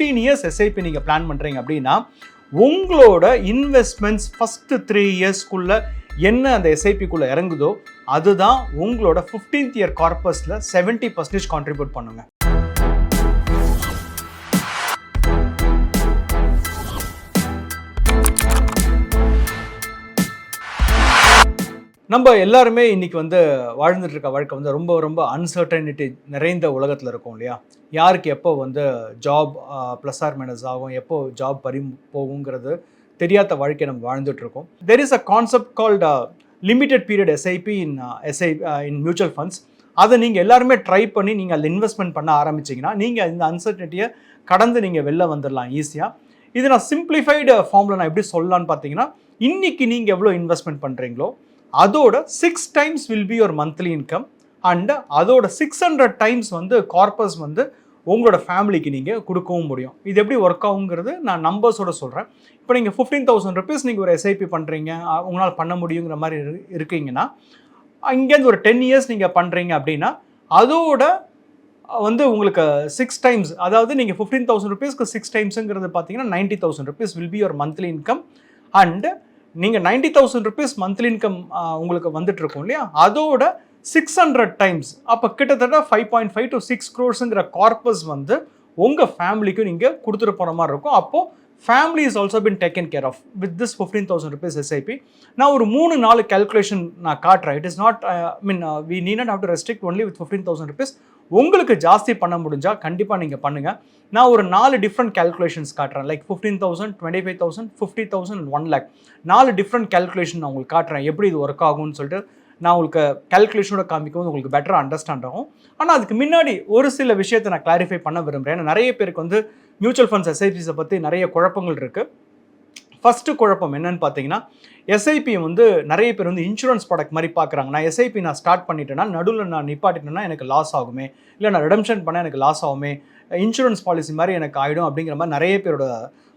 Fifteen years SIP நீங்கள் plan பண்ணுறீங்க அப்படின்னா உங்களோட இன்வெஸ்ட்மெண்ட்ஸ் ஃபஸ்ட்டு த்ரீ இயர்ஸ்க்குள்ளே என்ன அந்த எஸ்ஐபிக்குள்ளே இறங்குதோ அதுதான் உங்களோட ஃபிஃப்டீன்த் இயர் கார்பஸில் செவன்ட்டி பர்சன்டேஜ் கான்ட்ரிபியூட் பண்ணுங்கள் நம்ம எல்லாருமே இன்னைக்கு வந்து வாழ்ந்துட்டு இருக்க வாழ்க்கை வந்து ரொம்ப ரொம்ப அன்சர்டனிட்டி நிறைந்த உலகத்தில் இருக்கும் இல்லையா? யாருக்கு எப்போ வந்து ஜாப் ப்ளஸ் ஆர் மைனஸ் ஆகும்? எப்போ ஜாப் பறி போகுங்கிறது தெரியாத வாழ்க்கையை நம்ம வாழ்ந்துட்டு இருக்கோம். There is a concept called limited period SIP in SI in mutual funds அதை நீங்கள் எல்லாருமே ட்ரை பண்ணி நீங்கள் அதில் இன்வெஸ்ட்மெண்ட் பண்ண ஆரம்பிச்சிங்கன்னா நீங்கள் இந்த அன்சர்டனிட்டியை கடந்து நீங்கள் வெளில வந்துடலாம் ஈஸியாக இது நான் சிம்பிளிஃபைடு ஃபார்மில் நான் எப்படி சொல்லலான்னு பார்த்தீங்கன்னா இன்னைக்கு நீங்கள் எவ்வளோ இன்வெஸ்ட்மெண்ட் பண்ணுறீங்களோ அதோட six times will be your monthly income and அதோட சிக்ஸ் ஹண்ட்ரட் டைம்ஸ் வந்து கார்பஸ் வந்து உங்களோட ஃபேமிலிக்கு நீங்கள் கொடுக்கவும் முடியும். இது எப்படி ஒர்க் ஆகுங்கிறது நான் நம்பர்ஸோட சொல்கிறேன் இப்போ நீங்கள் ஃபிஃப்டீன் தௌசண்ட் ருபீஸ் நீங்கள் ஒரு எஸ்ஐபி பண்ணுறீங்க உங்களால் பண்ண முடியுங்கிற மாதிரி இரு- இருக்கீங்கன்னா இங்கேருந்து ஒரு டென் இயர்ஸ் நீங்கள் பண்ணுறீங்க அப்படின்னா அதோட வந்து உங்களுக்கு சிக்ஸ் டைம்ஸ் அதாவது நீங்கள் ஃபிஃப்டீன் தௌசண்ட் ருபீஸ்க்கு சிக்ஸ் டைம்ஸுங்கிறது பார்த்தீங்கன்னா ninety thousand rupees will be your monthly income and நீங்கள் ninety thousand rupees monthly income உங்களுக்கு வந்துட்டு இருக்கும் இல்லையா? அதோட சிக்ஸ் ஹண்ட்ரட் டைம்ஸ் அப்போ கிட்டத்தட்ட five point five to six க்ரோர்ஸுங்கிற corpus வந்து உங்கள் ஃபேமிலிக்கும் நீங்கள் கொடுத்துட்டு போகிற மாதிரி இருக்கும். அப்போது family is also been taken care of with this fifteen thousand rupees SIP நான் ஒரு மூணு நாலு கேல்குலேஷன் நான் காட்டுறேன். It is not I mean we need not how to restrict only with fifteen thousand rupees உங்களுக்கு ஜாஸ்தி பண்ண முடிஞ்சால் கண்டிப்பாக நீங்கள் பண்ணுங்கள் நான் ஒரு நாலு டிஃப்ரெண்ட் கேல்குலேஷன்ஸ் காட்டுறேன். Like fifteen thousand twenty five thousand fifty thousand one lakh நாலு டிஃப்ரெண்ட் கேல்குலேஷன் நான் உங்களுக்கு காட்டுறேன். எப்படி இது ஒர்க் ஆகும்னு சொல்லிட்டு நான் உங்களுக்கு கேல்குலேஷனோட காமிக்கும் போது உங்களுக்கு பெட்டராக அண்டர்ஸ்டாண்ட் ஆகும். ஆனால் அதுக்கு முன்னாடி ஒரு சில விஷயத்தை நான் கிளாரிஃபை பண்ண விரும்புகிறேன் ஏன்னா நிறைய பேருக்கு வந்து மியூச்சுவல் ஃபண்ட்ஸ் எஸ்ஐபிஸை பற்றி நிறைய குழப்பங்கள் இருக்குது ஃபஸ்ட்டு குழப்பம் என்னன்னு பார்த்தீங்கன்னா எஸ்ஐபி வந்து நிறைய பேர் வந்து இன்சூரன்ஸ் ப்ராடக்ட் மாதிரி பார்க்குறாங்க. நான் எஸ்ஐபி நான் ஸ்டார்ட் பண்ணிட்டேன்னா நடுவில் நான் நிப்பாட்டிட்டேன்னா எனக்கு லாஸ் ஆகுமே. இல்லை நான் ரிடம்ஷன் பண்ணால் எனக்கு லாஸ் ஆகுமே. இன்சூரன்ஸ் பாலிசி மாதிரி எனக்கு ஆகிடும் அப்படிங்கிற மாதிரி நிறைய பேரோட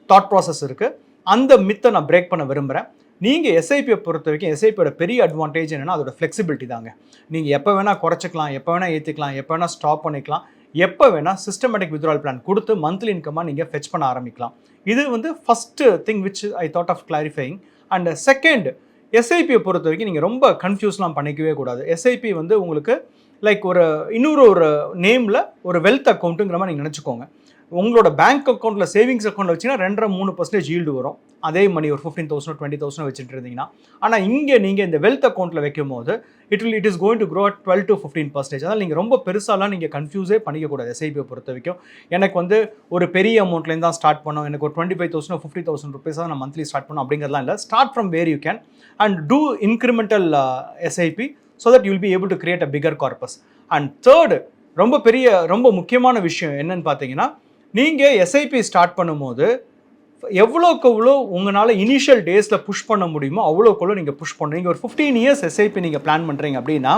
தாட் ப்ராசஸ் இருக்குது அந்த மித்தை நான் பிரேக் பண்ண விரும்புகிறேன் நீங்கள் எஸ்ஐபியை பொறுத்த வரைக்கும் எஸ்ஐபியோட பெரிய அட்வான்டேஜ் என்னென்னா அதோட ஃப்ளெக்சிபிலிட்டி தாங்க. நீங்கள் எப்போ வேணால் குறைச்சிக்கலாம் எப்போ வேணால் ஏற்றிக்கலாம் எப்போ வேணால் ஸ்டாப் பண்ணிக்கலாம். எப்போ வேணால் சிஸ்டமேட்டிக் வித்ரால் பிளான் கொடுத்து மந்த்லி இன்கமாக நீங்கள் ஃபெச் பண்ண ஆரம்பிக்கலாம். இது வந்து first thing which I thought of clarifying and second எஸ்ஐபியை பொறுத்த வரைக்கும் நீங்கள் ரொம்ப கன்ஃபியூஸ்லாம் பண்ணிக்கவே கூடாது. எஸ்ஐபி வந்து உங்களுக்கு லைக் ஒரு இன்னொரு ஒரு நேமில் ஒரு வெல்த் அக்கௌண்ட்டுங்கிற மாதிரி நீங்கள் நினச்சிக்கோங்க. உங்களோட பேங்க் அக்கௌண்ட்டில் சேவிங்ஸ் அக்கௌண்ட்டில் வச்சிங்கன்னா ரெண்டரை மூணு பர்சன்டேஜ் ஈல்டு வரும். அதே மணி ஒரு ஃபிஃப்டீன் தௌசண்ட் டுவெண்ட்டி தௌசண்ட் வச்சுட்டு இருந்தீங்கன்னா. ஆனால் இங்கே நீங்கள் இந்த வெல்த் அக்கௌண்ட்டில் வைக்கும் போது it will it is going to grow twelve to fifteen percentage அதனால் நீங்கள் ரொம்ப பெருசாலாம் நீங்கள் கன்ஃபியூஸே பண்ணிக்கக்கூடாது எஸ்ஐபியை பொறுத்த வரைக்கும். எனக்கு வந்து ஒரு பெரிய அமௌண்ட்லேருந்து தான் ஸ்டார்ட் பண்ணோம் எனக்கு ஒரு twenty five thousand fifty thousand rupees தான் நான் மந்த்லி ஸ்டார்ட் பண்ணோம் அப்படிங்கிறதுலாம் இல்லை. Start from where you can and do incremental SIP so that you'll be able to create a bigger corpus and third ரொம்ப பெரிய ரொம்ப முக்கியமான விஷயம் என்னன்னு பார்த்தீங்கன்னா நீங்கள் எஸ்ஐபி ஸ்டார்ட் பண்ணும்போது எவ்வளோக்கு எவ்வளோ உங்களால் இனிஷியல் டேஸில் புஷ் பண்ண முடியுமோ அவ்வளோக்கு நீங்கள் புஷ் பண்ணுறீங்க ஒரு ஃபிஃப்டீன் இயர்ஸ் எஸ்ஐபி நீங்கள் பிளான் பண்ணுறீங்க அப்படின்னா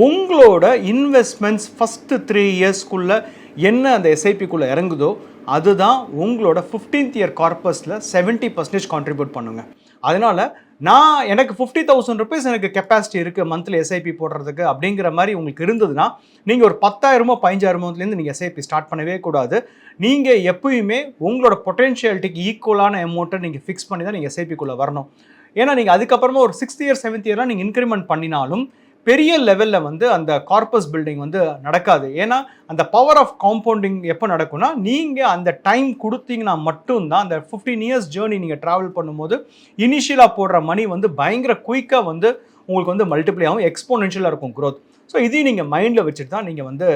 உங்களோட இன்வெஸ்ட்மெண்ட்ஸ் ஃபஸ்ட்டு த்ரீ இயர்ஸ்க்குள்ளே என்ன அந்த எஸ்ஐபிக்குள்ளே இறங்குதோ அதுதான் உங்களோட ஃபிஃப்டீன்த் இயர் கார்பஸில் செவன்ட்டி பர்சன்டேஜ் கான்ட்ரிபியூட் பண்ணுங்க. அதனால் நான் எனக்கு ஃபிஃப்டி தௌசண்ட் ருபீஸ் எனக்கு கெப்பாசிட்டி இருக்குது மந்த்லி எஸ்ஐபி போடுறதுக்கு அப்படிங்கிற மாதிரி உங்களுக்கு இருந்ததுன்னா நீங்கள் ஒரு பத்தாயிரமோ பதினஞ்சாயிரமோலேருந்து நீங்கள் எஸ்ஐபி ஸ்டார்ட் பண்ணவே கூடாது. நீங்கள் எப்பயுமே உங்களோட பொட்டென்ஷியாலிட்டிக்கு ஈக்குவலான அமௌண்ட்டை நீங்கள் ஃபிக்ஸ் பண்ணி தான் நீங்கள் எஸ்ஐபிக்குள்ளே வரணும். ஏன்னா நீங்கள் அதுக்கப்புறமா ஒரு சிக்ஸ்த் இயர் செவன்த் இயர்லாம் நீங்கள் இன்க்ரிமெண்ட் பண்ணினாலும் பெரிய லெவலில் வந்து அந்த கார்பஸ் பில்டிங் வந்து நடக்காது. ஏன்னா அந்த பவர் ஆஃப் காம்பவுண்டிங் எப்போ நடக்கும்னா நீங்கள் அந்த டைம் கொடுத்தீங்கன்னா மட்டும்தான் அந்த ஃபிஃப்டீன் இயர்ஸ் ஜேர்னி நீங்கள் ட்ராவல் பண்ணும்போது இனிஷியலாக போடுற மணி வந்து பயங்கர குயிக்காக வந்து உங்களுக்கு வந்து மல்டிப்ளை ஆகும் எக்ஸ்போனென்ஷியலாக இருக்கும் க்ரோத் ஸோ இதையும் நீங்கள் மைண்டில் வச்சுட்டு தான் நீங்கள் வந்து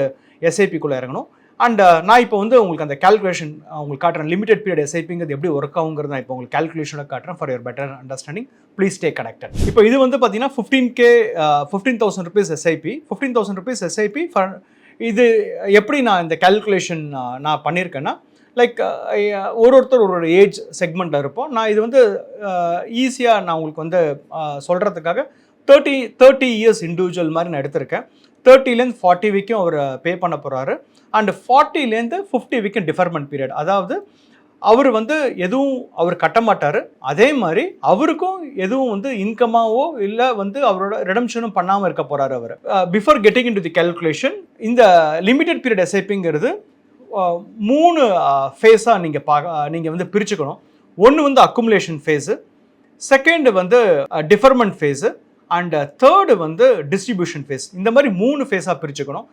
எஸ்ஐபிக்குள்ளே இறங்கணும். அண்ட் uh, நான் இப்போ வந்து உங்களுக்கு அந்த கால்குலேஷன் uh, உங்களுக்கு காட்டுறேன். லிமிடெட் பீரியட் எஸ்ஐபிங்கிறது எப்படி ஒர்க் ஆகுங்கிறது நான் இப்போ உங்களுக்கு கால்குலேஷனோட காட்டுறேன் for your better understanding please stay connected இப்போ இது வந்து பார்த்தீங்கன்னா fifteen K fifteen thousand rupees SIP fifteen thousand rupees SIP for இது எப்படி நான் இந்த கால்குலேஷன் uh, நான் பண்ணியிருக்கேன்னா லைக் ஒரு ஒருத்தர் ஒரு ஒரு ஏஜ் செக்மெண்ட்டில் இருப்போம். நான் இது வந்து ஈஸியாக நான் உங்களுக்கு வந்து சொல்கிறதுக்காக தேர்ட்டி தேர்ட்டி இயர்ஸ் இண்டிவிஜுவல் மாதிரி நான் எடுத்திருக்கேன். தேர்ட்டிலேருந்து ஃபார்ட்டி வீக்கும் அவர் பே பண்ண போகிறாரு அண்ட் ஃபார்ட்டிலேருந்து ஃபிஃப்டி வீக்கும் டிஃபர்மெண்ட் பீரியட் அதாவது அவர் வந்து எதுவும் அவர் கட்ட மாட்டார். அதே மாதிரி அவருக்கும் எதுவும் வந்து இன்கமாவோ இல்லை வந்து அவரோட ரிடம்ஷனும் பண்ணாமல் இருக்க போகிறாரு அவர். Before getting into the calculation இந்த லிமிடெட் பீரியட் எஸ்ஐபிங்கிறது மூணு uh, ஃபேஸாக நீங்கள் பார்க்க uh, நீங்கள் வந்து பிரிச்சுக்கணும். ஒன்று வந்து அக்குமுலேஷன் ஃபேஸு செகண்ட் வந்து uh, deferment phase and third uh, வந்து டிஸ்ட்ரிபியூஷன் ஃபேஸ் இந்த மாதிரி மூணு ஃபேஸாக பிரிச்சுக்கணும்.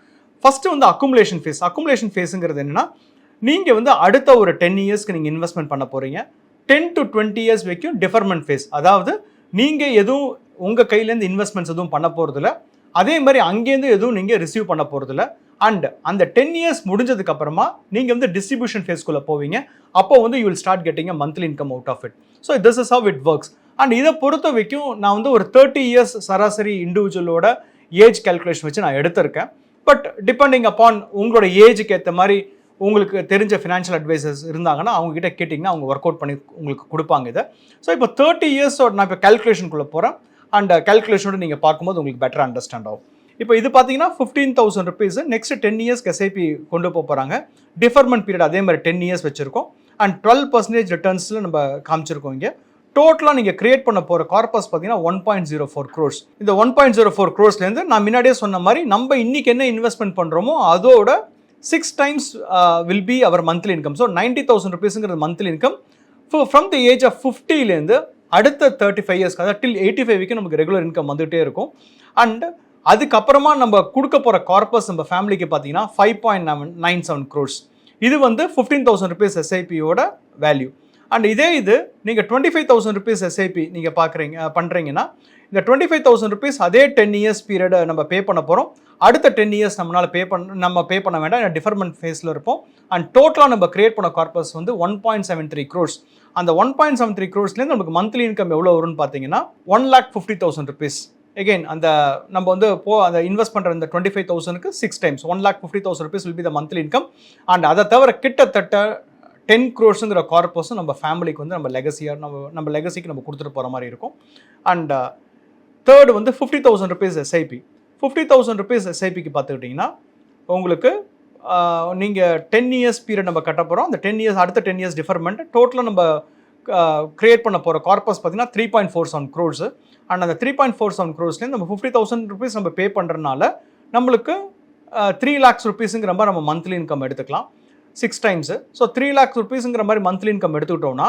ஃபஸ்ட்டு வந்து அக்குமுலேஷன் ஃபேஸ் அக்குமுலேஷன் ஃபேஸுங்கிறது என்னென்னா நீங்கள் வந்து அடுத்த ஒரு டென் இயர்ஸ்க்கு நீங்கள் இன்வெஸ்ட்மெண்ட் பண்ண போகிறீங்க டென் டு டுவெண்ட்டி இயர்ஸ் வரைக்கும் டிஃபர்மெண்ட் ஃபேஸ் அதாவது நீங்கள் எதுவும் உங்கள் கையிலேருந்து இன்வெஸ்ட்மெண்ட்ஸ் எதுவும் பண்ண போகிறதில்ல அதே மாதிரி அங்கேருந்து எதுவும் நீங்கள் ரிசீவ் பண்ண போகிறதில்ல அண்ட் அந்த டென் இயர்ஸ் முடிஞ்சதுக்கு அப்புறமா நீங்கள் வந்து டிஸ்ட்ரிபியூஷன் ஃபேஸ்க்குள்ளே போவீங்க. அப்போ வந்து you will start getting a monthly income out of it so this is how it works and இதை பொறுத்த வரைக்கும் நான் வந்து ஒரு தேர்ட்டி இயர்ஸ் சராசரி இண்டிவிஜுவலோட ஏஜ் கேல்குலேஷன் வச்சு நான் எடுத்திருக்கேன். பட் டிபெண்டிங் அப்பான் உங்களோட ஏஜுக்கு ஏற்ற மாதிரி உங்களுக்கு தெரிஞ்ச ஃபினான்ஷியல் அட்வைசர்ஸ் இருந்தாங்கன்னா அவங்ககிட்ட கேட்டிங்கன்னா அவங்க ஒர்க் அவுட் பண்ணி உங்களுக்கு கொடுப்பாங்க இதை. ஸோ இப்போ தேர்ட்டி இயர்ஸோட நான் இப்போ கேல்குலேஷனுக்குள்ளே போகிறேன் அண்ட் கேல்குலேஷனோட நீங்கள் பார்க்கும்போது உங்களுக்கு பெட்டர் அண்டர்ஸ்டாண்ட் ஆகும். இப்போ இது பார்த்தீங்கன்னா fifteen thousand rupees next ten இயர்ஸ்க்கு எஸ்ஐபி கொண்டு போக போகிறாங்க டிஃபர்மெண்ட் பீரியட் அதே மாதிரி டென் இயர்ஸ் வச்சுருக்கோம். அண்ட் டுவெல் பர்சன்டேஜ் ரிட்டர்ன்ஸில் நம்ம காமிச்சிருக்கோம் இங்கே. டோட்டலாக நீங்கள் கிரியேட் பண்ண போகிற கார்பஸ் பார்த்தீங்கன்னா one point zero four crores இந்த ஒன் பாயிண்ட் ஜீரோ ஃபோர் க்ரோர்ஸ்லேருந்து நான் முன்னாடியே சொன்ன மாதிரி நம்ம இன்னைக்கு என்ன இன்வெஸ்ட்மெண்ட் பண்ணுறோமோ அதோட six times will be our monthly income so ninety thousand ருபீஸுங்கிறது monthly income from the age of ஃபிஃப்டிலேருந்து அடுத்த தேர்ட்டி ஃபைவ் இயர்ஸ்க்கு அதாவது டில் எயிட்டி ஃபைவ் வரைக்கும் நமக்கு ரெகுலர் இன்கம் வந்துகிட்டே இருக்கும். அண்ட் அதுக்கப்புறமா நம்ம கொடுக்க போகிற கார்பஸ் நம்ம ஃபேமிலிக்கு பார்த்தீங்கன்னா five point nine seven crores இது வந்து ஃபிஃப்டீன் தௌசண்ட் ருபீஸ் எஸ்ஐபியோட வேல்யூ அண்ட் இதே இது நீங்கள் twenty five thousand rupees SIP நீங்கள் பார்க்குறீங்க பண்ணுறீங்கன்னா இந்த டுவெண்ட்டி ஃபைவ் தௌசண்ட் ருபீஸ் அதே டென் இயர்ஸ் பீரியடை நம்ம பே பண்ண போகிறோம் அடுத்த டென் இயர்ஸ் நம்மளால் பே பண்ண நம்ம பே பண்ண வேண்டாம் டிஃபர்மெண்ட் ஃபேஸில் இருப்போம். அண்ட் டோட்டலாக நம்ம கிரியேட் பண்ண கார்பஸ் வந்து one point seven three crores அந்த ஒன் பாயிண்ட் செவன் த்ரீ க்ரோர்ஸ்லேருந்து நமக்கு மந்த்லி இன்கம் எவ்வளோ வரும்னு பார்த்தீங்கன்னா one lakh fifty thousand rupees again அந்த நம்ம வந்து போ அந்த இன்வெஸ்ட் பண்ணுற இந்த டுவெண்ட்டி ஃபைவ் தௌசண்ட்க்கு six times one lakh fifty thousand rupees will be the monthly income and அதை தவிர கிட்டத்தட்ட டென் க்ரோர்ஸுங்கிற கார்பஸும் நம்ம ஃபேமிலிக்கு வந்து நம்ம லெகசியாக நம்ம நம்ம லெகசிக்கு நம்ம கொடுத்துட்டு போகிற மாதிரி இருக்கும். அண்ட் தேர்டு uh, வந்து fifty thousand rupees SIP fifty thousand rupees எஸ்ஐபிக்கு பார்த்துக்கிட்டிங்கன்னா உங்களுக்கு நீங்கள் டென் இயர்ஸ் பீரியட் நம்ம கட்ட போகிறோம் அந்த டென் இயர்ஸ் அடுத்த டென் இயர்ஸ் டிஃபர்மெண்ட் டோட்டலாக நம்ம uh, க்ரியேட் பண்ண போகிற கார்பஸ் பார்த்தீங்கன்னா three point four seven crores and அந்த த்ரீ பாயிண்ட் ஃபோர் செவன் க்ரோர்ஸ்லேருந்து நம்ம ஃபிஃப்டி தௌசண்ட் ருபீஸ் நம்ம பே பண்ணுறதுனால நம்மளுக்கு த்ரீ லேக்ஸ் ருபீஸுங்கிற மாதிரி நம்ம மந்த்லி இன்கம் எடுத்துக்கலாம். Six times so three lakhs ருபீஸுங்கிற மாதிரி மந்த்லி இன்கம் எடுத்துக்கிட்டோம்னா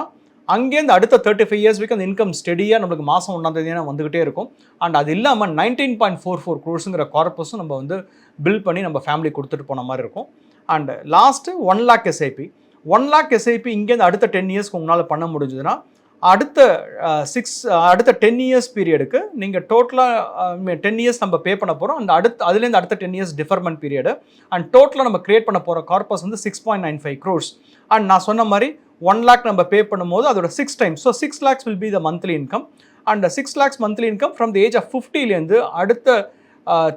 அங்கேருந்து அடுத்த தேர்ட்டி ஃபைவ் இயர்ஸ் வரைக்கும் அந்த இன்கம் ஸ்டெடியாக நம்மளுக்கு மாதம் ஒன்றாம் தேதியான வந்துகிட்டே இருக்கும். அண்ட் அது இல்லாமல் நைன்டீன் பாயிண்ட் ஃபோர் ஃபோர் குரோர்ஸுங்கிற கார்பஸும் நம்ம வந்து பில் பண்ணி நம்ம ஃபேமிலி கொடுத்துட்டு போன மாதிரி இருக்கும். And last one lakh SIP one lakh SIP இங்கேருந்து அடுத்த டென் இயர்ஸ்க்கு உங்களால் பண்ண முடிஞ்சதுன்னா அடுத்த சிக்ஸ் அடுத்த டென் இயர்ஸ் பீரியடுக்கு நீங்கள் டோட்டலாக டென் இயர்ஸ் நம்ம பே பண்ண போகிறோம் அந்த அடுத்த அதுலேருந்து அடுத்த ten years deferment period and டோட்டலாக நம்ம கிரியேட் பண்ண போகிற கார்பஸ் வந்து six point nine five crores and நான் சொன்ன மாதிரி ஒன் லேக் நம்ம பே பண்ணும்போது அதோட six time so six lakhs will be the monthly income and six lakhs monthly income from the age of ஃபிஃப்டிலேருந்து அடுத்த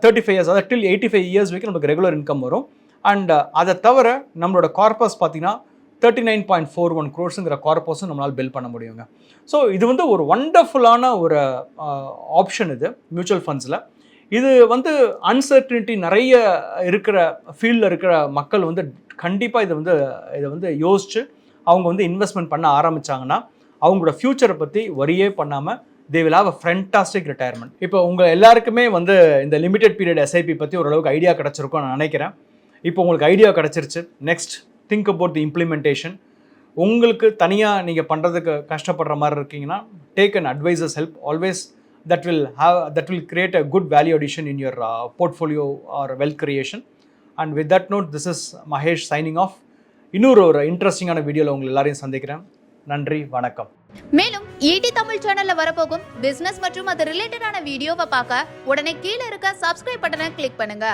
தேர்ட்டி ஃபைவ் இயர்ஸ் அதாவது till eighty five years வரைக்கும் நமக்கு ரெகுலர் இன்கம் வரும். அண்ட் அதை தவிர நம்மளோட கார்பஸ் பார்த்தீங்கன்னா thirty nine point four one க்ரோர்ஸுங்கிற கார்பஸும் நம்மளால் பில் பண்ண முடியுங்க. ஸோ இது வந்து ஒரு ஒண்டர்ஃபுல்லான ஒரு ஆப்ஷன் இது மியூச்சுவல் ஃபண்ட்ஸில் இது வந்து அன்சர்டினிட்டி நிறைய இருக்கிற ஃபீல்டில் இருக்கிற மக்கள் வந்து கண்டிப்பாக இதை வந்து இதை வந்து யோசித்து அவங்க வந்து இன்வெஸ்ட்மெண்ட் பண்ண ஆரம்பித்தாங்கன்னா அவங்களோட ஃப்யூச்சரை பற்றி வரியே பண்ணாமல் they will have a fantastic retirement இப்போ உங்கள் எல்லாருக்குமே வந்து இந்த லிமிடெட் பீரியட் எஸ்ஐபி பற்றி ஓரளவுக்கு ஐடியா கிடச்சிருக்கும் நான் நினைக்கிறேன். இப்போ உங்களுக்கு ஐடியா கிடச்சிருச்சு next think about the implementation உங்களுக்கு தனியாக நீங்கள் பண்ணுறதுக்கு கஷ்டப்படுற மாதிரி இருக்கீங்கன்னா take an advisor's help always that will have that will create a good value addition in your portfolio or wealth creation and with that note this is Mahesh signing off இன்னொரு ஒரு இன்ட்ரெஸ்டிங்கான வீடியோவில் உங்களை எல்லாரையும் சந்திக்கிறேன். நன்றி வணக்கம். மேலும் ஈடி தமிழ் சேனல்ல வரப்போகும் பிசினஸ் மற்றும் அது ரிலேட்டடான வீடியோவை பார்க்க உடனே கீழே இருக்க சப்ஸ்கிரைப் பட்டனை கிளிக் பண்ணுங்க.